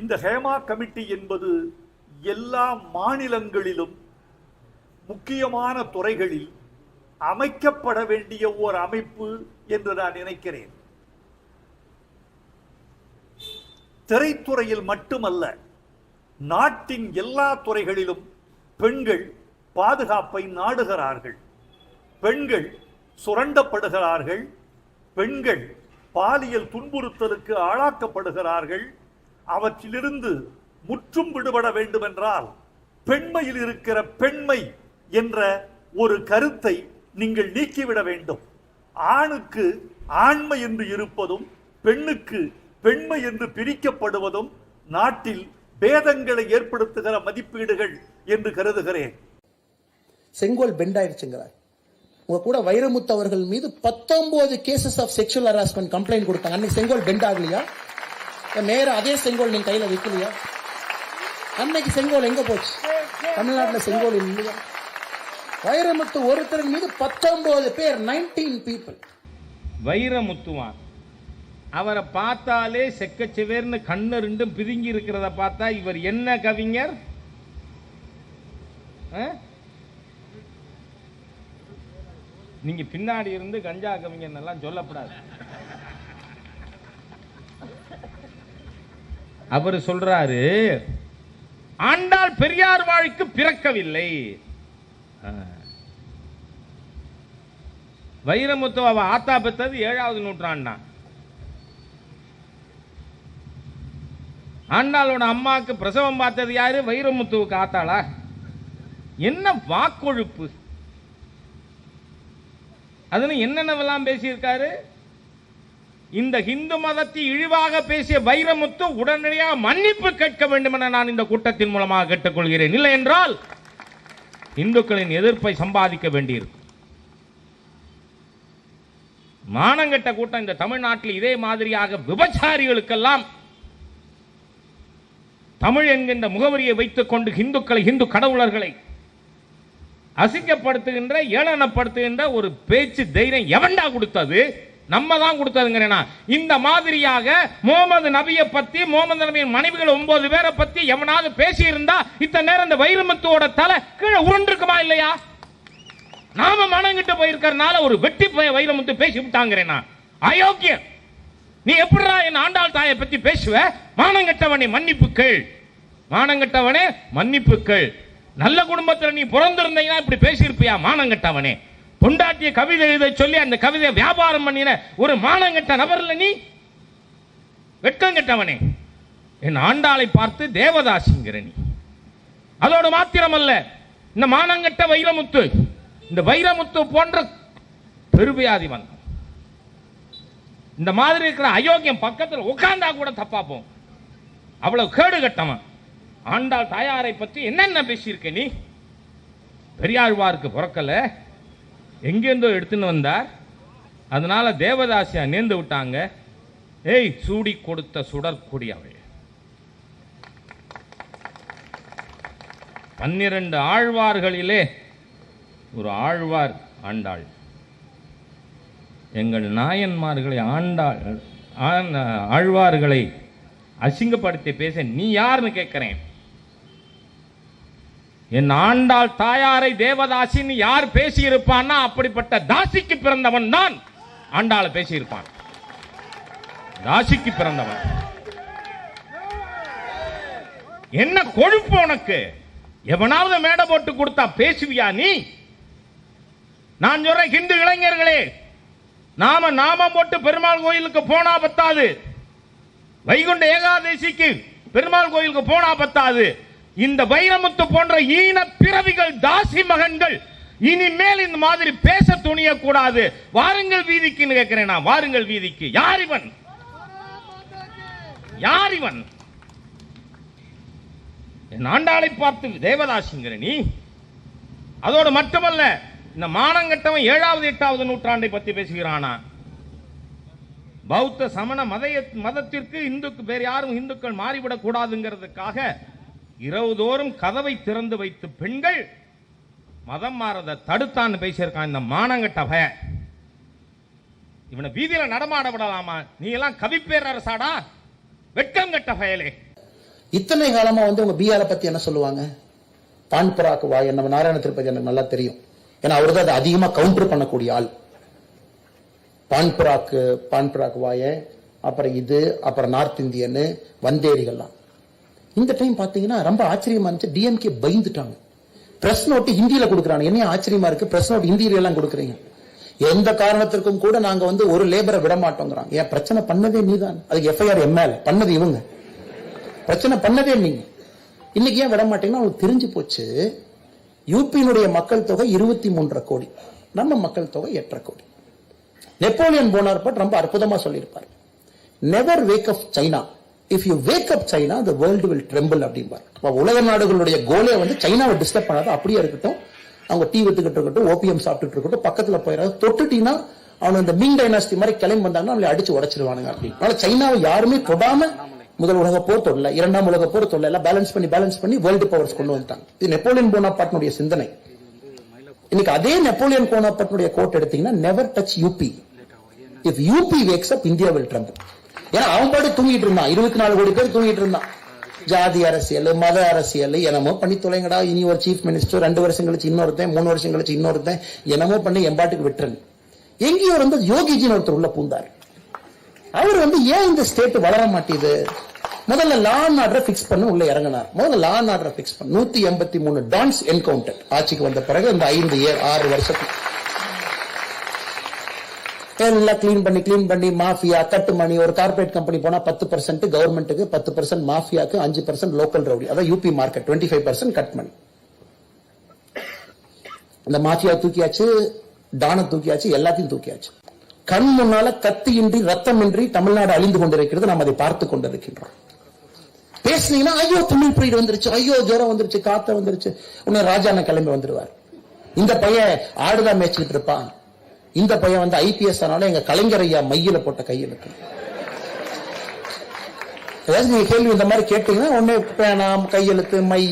இந்த ஹேமா கமிட்டி என்பது எல்லா மாநிலங்களிலும் முக்கியமான துறைகளில் அமைக்கப்பட வேண்டிய ஓர் அமைப்பு என்று நான் நினைக்கிறேன். திரைத்துறையில் மட்டுமல்ல நாட்டின் எல்லா துறைகளிலும் பெண்கள் பாதுகாப்பை நாடுகிறார்கள். பெண்கள் சுரண்டப்படுகிறார்கள். பெண்கள் பாலியல் துன்புறுத்தலுக்கு ஆளாக்கப்படுகிறார்கள். அவற்றிலிருந்து முற்றும் விடுபட வேண்டுமென்றால் பெண்மையில் இருக்கிற பெண்மை என்ற ஒரு கருத்தை நீங்கள் நீக்கிவிட வேண்டும். ஆணுக்கு ஆண்மை என்று இருப்பதும் பெண்ணுக்கு பெண்மை என்று பிரிக்கப்படுவதும் நாட்டில் பேதங்களை ஏற்படுத்துகிற மதிப்பீடுகள் என்று கருதுகிறேன். செங்கோல் பெண்ட் உங்க கூட வைரமுத்து அவர்கள் மீது பத்தொன்பது cases of sexual harassment complaint கொடுத்தாங்க. அன்னைக்கு செங்கோல் பெண்ட் ஆகலையா நேரம் அதே செங்கோல் நீங்க கையில வைக்கலையா? அன்னைக்கு செங்கோல் எங்க போச்சு? தமிழ்நாட்டில் செங்கோல் இல்லையா? வைரமுத்து ஒருத்தர் மீது பத்தொன்பது பேர் நைன்டீன் பீப்புள் வைரமுத்துவான் அவரை பார்த்தாலே செக்கச்சிவேர்னு கண்ணு ரெண்டும் பிதுங்கி இருக்கிறத பார்த்தா இவர் என்ன கவிஞர்? ஆ? நீங்க பின்னாடி இருந்து கஞ்சா கவிஞர் எல்லாம் சொல்லப்படாது. அவர் சொல்றாரு ஆண்டாள் பெரியார் வாழ்க்கு பிறக்கவில்லை. வைரமுத்து அவ ஆத்தா பெற்றது ஏழாவது நூற்றாண்டான் ஆண்டாளோட அம்மாவுக்கு பிரசவம் பார்த்தது யாரு? வைரமுத்துவுக்கு ஆத்தாளா? என்ன வாக்கொழுப்பு? அதுன்னு என்னென்னவெல்லாம் பேசியிருக்காரு? இந்த இந்து மதத்தை இழிவாக பேசிய வைரமுத்து உடனடியாக மன்னிப்பு கேட்க வேண்டும் என நான் இந்த கூட்டத்தின் மூலமாக கேட்டுக்கொள்கிறேன். இல்லை என்றால் இந்துக்களின் எதிர்ப்பை சம்பாதிக்க வேண்டியிருக்கும் மானங்கெட்ட கூட்டம் இந்த தமிழ்நாட்டில் இதே மாதிரியாக விபச்சாரிகளுக்கெல்லாம் தமிழ் என்கின்ற முகவரியை வைத்துக் கொண்டு இந்துக்களை இந்து கடவுளர்களை அசிங்கப்படுத்துகின்ற ஏளனப்படுத்துகின்ற ஒரு பேச்சு தைரியம் எவன்டா கொடுத்தது? நம்ம தான் கொடுத்ததுங்கிறேனா? இந்த மாதிரியாக முகமது நபியை பத்தி முகமது நபியின் மனைவிகள் ஒன்பது பேரை பத்தி எவனாவது பேசி இருந்தா இத்தனை நேரம் இந்த வைரமுத்துவோட தலை கீழே உருண்டிருக்குமா இல்லையா? நாம மனங்கிட்டு போயிருக்கறனால ஒரு வெட்டி போய் வைரமுத்து பேசி விட்டாங்கிறேனா? அயோக்கியம் நீ எப்படிடா என் ஆண்டாள் தாயை பத்தி பேசுவ? மானங்கெட்டவனே மன்னிப்பு கேள். மன்னிப்புக்கள் மன்னிப்பு கேள். நல்ல குடும்பத்தில் நீ பிறந்திருந்தீங்கன்னா இப்படி பேசியிருப்பியா? மானங்கட்டவனே பொண்டாட்டிய கவிதை எழுத சொல்லி அந்த கவிதையை வியாபாரம் பண்ணின ஒரு மானங்கெட்ட நபர்ல நீ? வெட்கங்கெட்டவனே என் ஆண்டாளை பார்த்து தேவதாசிங்கிற நீ. அதோடு மாத்திரமல்ல இந்த மானங்கெட்ட வைரமுத்து இந்த வைரமுத்து போன்ற பெருவியாதி வந்தான் இந்த மாதிரி இருக்கிற அயோக்கியம் பக்கத்தில் உட்கார்ந்தா கூட தப்பாப்போம் அவ்வளவு கேடு கட்டவன். ஆண்டாள் தாயாரை பற்றி என்னென்ன பேசியிருக்க நீ? பெரியாழ்வாருக்கு பிறக்கல. எங்கேருந்தோ எடுத்துன்னு வந்தார். அதனால் தேவதாசியா நேர்ந்து விட்டாங்க. ஏய் சூடி கொடுத்த சுடற்கொடி அவள் பன்னிரண்டு ஆழ்வார்களிலே ஒரு ஆழ்வார் ஆண்டாள். எங்கள் நாயன்மார்களை ஆண்டாள் ஆண்- ஆழ்வார்களை அசிங்கப்படுத்தி பேச நீ யாருன்னு கேட்குறேன்? என் ஆண்டாள் தாயாரை தேவதாசின்னு யார் பேசியிருப்பான்னா அப்படிப்பட்ட தாசிக்கு பிறந்தவன் தான் ஆண்டாளை பேசியிருப்பான். தாசிக்கு பிறந்தவன். என்ன கொழுப்பு உனக்கு? எவனாவது மேடை போட்டு கொடுத்தா பேசுவியா நீ? நான் சொல்றேன் ஹிந்து இளைஞர்களே நாம நாமம் போட்டு பெருமாள் கோயிலுக்கு போனா பத்தாது. வைகுண்ட ஏகாதசிக்கு பெருமாள் கோயிலுக்கு போனா பத்தாது. இந்த வைரமுத்து போன்ற ஈன பிறவிகள் தாசி மகன்கள் இனிமேல் இந்த மாதிரி பேச துணிய கூடாது வாருங்கள் வீதிக்குன்னு கேட்கிறேன் நான். வாருங்கள் வீதிக்கு. யார் இவன்? யார் இவன்? என் ஆண்டாளை பார்த்து தேவதாசிங்கிற நீ? அதோடு மட்டுமல்ல இந்த மானங்கட்டவன் ஏழாவது எட்டாவது நூற்றாண்டை பத்தி பேசுகிறானா? பௌத்த சமண மத மதத்திற்கு இந்துக்கு வேறு யாரும் இந்துக்கள் மாறிவிடக் கூடாதுங்கிறதுக்காக இரவுதோறும் கதவை திறந்து வைத்து பெண்கள் மதம் மாறத தடுத்தான்னு பேசியிருக்கான் இந்த மானங்கட்ட பய. இவனை வீதியில நடமாட விடலாமா? நீ எல்லாம் கவிப்பேரரசாடா வெட்கம் கட்ட பயலே. இத்தனை காலமா வந்து உங்க பிஆரை பத்தி என்ன சொல்லுவாங்க? பான்புராக்கு வா வாய் நம்ம நாராயண திருப்பதி எனக்கு நல்லா தெரியும். ஏன்னா அவர் தான் அதை அதிகமா கவுண்டர் பண்ணக்கூடிய ஆள். பான்புராக்கு பான்புராக்கு வாய அப்புறம் இது அப்புறம் நார்த் இந்தியன்னு வந்தேரிகள்லாம். இந்த டைம் பாத்தீங்கன்னா ரொம்ப ஆச்சரியமா இருந்துச்சு. டிஎம்கே பயந்துட்டாங்க. பிரஸ் நோட்டு ஹிந்தியில கொடுக்குறாங்க. என்ன ஆச்சரியமா இருக்கு? பிரஸ் நோட் ஹிந்தியில எல்லாம் கொடுக்குறீங்க. எந்த காரணத்திற்கும் கூட நாங்க வந்து ஒரு லேபரை விட மாட்டோங்கிறாங்க ஏன்? பிரச்சனை பண்ணதே நீதான். அதுக்கு எஃப்ஐஆர் எம்எல் பண்ணது இவங்க. பிரச்சனை பண்ணதே நீங்க. இன்னைக்கு ஏன் விட மாட்டீங்கன்னா அவங்களுக்கு தெரிஞ்சு போச்சு. யூபியினுடைய மக்கள் தொகை இருபத்தி மூன்றரை கோடி. நம்ம மக்கள் தொகை எட்டரை கோடி. நெப்போலியன் போனார்பட் ரொம்ப அற்புதமா சொல்லியிருப்பார். Never wake up China if you wake up China the world will tremble அப்படிம்பார். இப்போ உலக நாடுகளுடைய கோலே வந்து சைனாவை டிஸ்டர்ப் பண்ணாத அப்படியே இருக்கட்டும். அவங்க டீ வித்துக்கிட்டு இருக்கட்டும் ஓபிஎம் சாப்பிட்டுட்டு இருக்கட்டும் பக்கத்துல போயிடாது தொட்டுட்டீங்கன்னா அவன் இந்த மிங் டைனாஸ்டி மாதிரி கிளம்பி வந்தாங்கன்னா அவளை அடிச்சு உடச்சிருவானுங்க அப்படின்னு. அதனால சைனாவை யாருமே தொடாம முதல் உலக போர் தொடல இரண்டாம் உலக போர் தொடல எல்லாம் பேலன்ஸ் பண்ணி பேலன்ஸ் பண்ணி வேர்ல்டு பவர்ஸ் கொண்டு வந்துட்டாங்க. இது நெப்போலியன் போனாபாட்டினுடைய சிந்தனை. இன்னைக்கு அதே நெப்போலியன் போனாபாட்டினுடைய கோட் எடுத்தீங்கன்னா never touch UP if UP wakes up India will tremble ஏன்னா அவன் பாட்டு தூங்கிட்டு இருந்தான். இருபத்தி நாலு கோடி பேர் தூங்கிட்டு இருந்தான். ஜாதி அரசியல் மத அரசியல் என்னமோ பண்ணி தொலைங்கடா. இனி ஒரு சீஃப் மினிஸ்டர் ரெண்டு வருஷம் கழிச்சு இன்னொருத்தன் மூணு வருஷம் கழிச்சு இன்னொருத்தன் என்னமோ பண்ணி எம்பாட்டுக்கு விட்டுருங்க எங்கேயோ வந்து யோகிஜின்னு ஒருத்தர் உள்ள பூந்தார். அவர் வந்து ஏன் இந்த ஸ்டேட் வளர மாட்டேது? முதல்ல லா அண்ட் ஆர்டரை பிக்ஸ் பண்ண உள்ள இறங்கினார். முதல்ல லா அண்ட் ஆர்டரை பிக்ஸ் பண்ண நூத்தி எண்பத்தி மூணு டான்ஸ் என்கவுண்டர் ஆட்சிக்கு வந்த பிறகு இந்த ஐந்து ஏ- ஆறு வருஷத்துக்கு எல்லாம் கிளீன் பண்ணி கிளீன் பண்ணி மாஃபியா கட்டுமணி ஒரு கார்பரேட் கம்பெனி போனா பத்து பர்சன்ட் கவர்மெண்ட்டுக்கு பத்து பர்சன்ட் மாஃபியாக்கு அஞ்சு பர்சன்ட் லோக்கல் ரவுடி அதான் UP market twenty five percent cut money அந்த மாஃபியா தூக்கியாச்சு தான தூக்கியாச்சு எல்லாத்தையும் தூக்கியாச்சு. கண் முன்னால கத்தியின்றி ரத்தமின்றி தமிழ்நாடு அழிந்து கொண்டிருக்கிறது நாம் அதை பார்த்து கொண்டிருக்கின்றோம். பேசுனீங்கன்னா ஐயோ தமிழ் பிரீடு வந்துருச்சு ஐயோ ஜோரம் வந்துருச்சு காத்த வந்துருச்சு. உடனே ராஜான கிளம்பி வந்துருவார். இந்த பையன் ஆடுதான் மேய்ச்சிட்டு இருப்பான். இந்த பையன் வந்து ஐபிஎஸ் ஆனாலும் எங்க கலைஞர் ஐயா மையில போட்ட கையெழுத்து ஏதாவது நீங்க கேள்வி இந்த மாதிரி கேட்டீங்கன்னா உடனே பேனா கையெழுத்து மை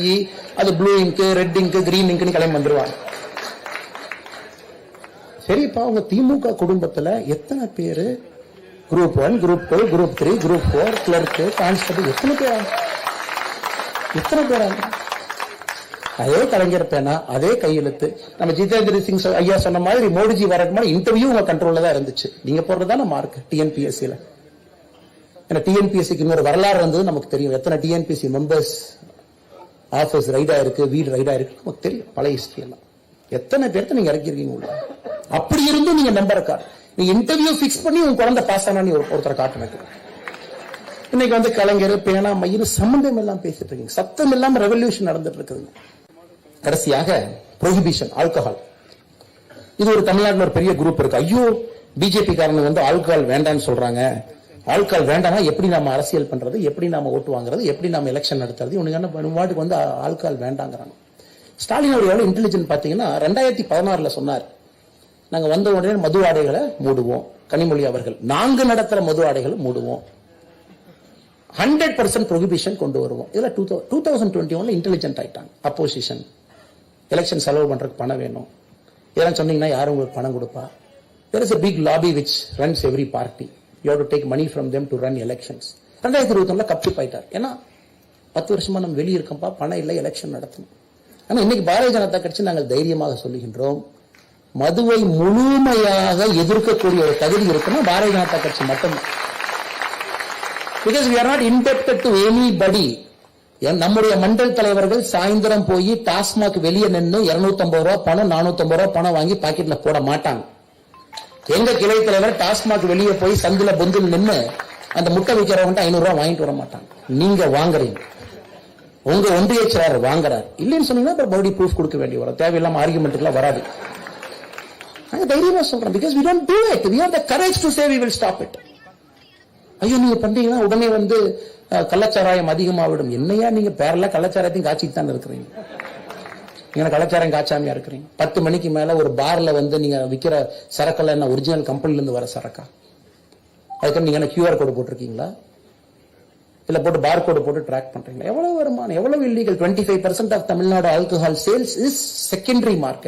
அது ப்ளூ இங்கு ரெட் இங்கு கிரீன் இங்க்னு கிளம்பி வந்துருவாங்க. சரிப்பா உங்க திமுக குடும்பத்துல எத்தனை பேரு? Group one group two group three group four clerk constable எத்தனை பேர்? எத்தனை பேர்? அதே கலைஞர் பேனா அதே கையெழுத்து. நம்ம ஜிதேந்திர சிங் ஐயா சொன்ன மாதிரி மோடிஜி வரக்கு முன்னாடி இன்டர்வியூ உங்க கண்ட்ரோல்ல தான் இருந்துச்சு. நீங்க போடுறதான மார்க் டிஎன்பிஎஸ்சியில ஏன்னா டிஎன்பிஎஸ்சிக்கு இன்னொரு வரலாறு இருந்தது நமக்கு தெரியும். எத்தனை டிஎன்பிஎஸ்சி மெம்பர்ஸ் ஆஃபீஸ் ரைடா இருக்கு வீடு ரைடா இருக்கு நமக்கு தெரியும். பழைய ஹிஸ்டரி எல்லாம். எத்தனை பேர்த்த நீங்க இறக்கிருக்கீங்க உள்ள? அப்படி இருந்தும் நீங்க நம்பர் கார்டு நீ இன்டர்வியூ ஃபிக்ஸ் பண்ணி உங்க குழந்தை பாஸ் ஆனா நீ ஒரு- ஒருத்தரை காட்டு இன்னைக்கு வந்து கலைஞர் பேனா மயிறு சம்பந்தம் எல்லாம் பேசிட்டு இருக்கீங்க. சத்தம் இல்லாம ரெவல்யூஷன் நடந்துட்டு இருக்குதுங்க கடைசியாக ப்ரொஹிபிஷன் ஆல்கஹால் இது ஒரு தமிழ்நாட்டில் ஒரு பெரிய குரூப் இருக்கு. ஐயோ பிஜேபி காரங்க வந்து ஆல்கஹால் வேண்டாம்னு சொல்றாங்க. ஆல்கஹால் வேண்டாம்னா எப்படி நம்ம அரசியல் பண்றது? எப்படி நாம ஓட்டு வாங்குறது? எப்படி நாம எலெக்ஷன் நடத்துறது? இவனுக்கு என்ன வாட்டுக்கு வந்து ஆல்கஹால் வேண்டாங்கிறாங்க. ஸ்டாலின் அவர் எவ்வளவு இன்டெலிஜென்ட் பாத்தீங்கன்னா ரெண்டாயிரத்தி பதினாறுல சொன்னார். நாங்க வந்த உடனே மது ஆடைகளை மூடுவோம். கனிமொழி அவர்கள். நாங்க நடத்துற மது ஆடைகளை மூடுவோம். ஹண்ட்ரட் பர்சன்ட் ப்ரொஹிபிஷன் கொண்டு வருவோம். இதுல டூ டூ தௌசண்ட் டுவெண்ட்டி ஒன்ல இன்டெலிஜென்ட் ஆயிட்டாங்க. அப்போசிஷன் எலெக்ஷன் செலவு பண்ணுறதுக்கு பணம் வேணும். இதெல்லாம் சொன்னீங்கன்னா யாரும் உங்களுக்கு பணம் கொடுப்பா? There is a big lobby which runs every party you to take money from them to run elections ரெண்டாயிரத்தி இருபத்தி ஒன்றில் கப்பி போயிட்டார். ஏன்னா பத்து வருஷமா நம்ம வெளியே இருக்கோம்ப்பா பணம் இல்லை எலெக்ஷன் நடத்தணும். ஆனால் இன்னைக்கு பாரதிய ஜனதா கட்சி நாங்கள் தைரியமாக சொல்லுகின்றோம். மதுவை முழுமையாக எதிர்க்கக்கூடிய ஒரு தகுதி இருக்குன்னா பாரதிய ஜனதா கட்சி மட்டும்தான். Because we are not indebted to anybody நம்முடைய மண்டல் தலைவர்கள் சாயந்தரம் போய் டாஸ்மாக் வெளியே நின்று இருநூத்தம்பது ரூபா பணம் நானூத்தம்பது ரூபா பணம் வாங்கி பாக்கெட்ல போட மாட்டாங்க. எங்க கிளை தலைவர் டாஸ்மாக் வெளியே போய் சந்தில பொந்தில் நின்று அந்த முட்டை விற்கிறவங்க ஐநூறு ரூபா வாங்கிட்டு வர மாட்டாங்க. நீங்க வாங்குறீங்க. உங்க ஒன்றிய செயலாளர் வாங்குறாரு. இல்லைன்னு சொன்னீங்கன்னா அப்புறம் ப்ரூஃப் கொடுக்க வேண்டிய வரும். தேவையில்லாம ஆர்குமெண்ட்டுக்குலாம் வராது. நாங்க தைரியமா சொல்றோம். Because we don't do it we have the courage to say we will stop it ஐயோ நீங்க பண்றீங்கன்னா உடனே வந்து கள்ளச்சாராயம் அதிகமாவிடும். என்னையா நீங்க பேரலா கள்ளச்சாராயத்தையும் காய்ச்சிட்டு தான் இருக்கிறீங்க? நீங்க கலாச்சாரம் காய்ச்சாமையா இருக்கிறீங்க? பத்து மணிக்கு மேல ஒரு பார்ல வந்து நீங்க விக்கிற சரக்கெல்லாம் என்ன? ஒரிஜினல் கம்பெனில இருந்து வர சரக்கா? அதுக்கு நீங்க என்ன கியூஆர் கோடு போட்டிருக்கீங்களா? இல்ல போட்டு பார் கோடு போட்டு ட்ராக் பண்றீங்களா? எவ்வளவு வருமானம்? எவ்வளவு illegal twenty five percent of Tamil Nadu alcohol sales is secondary market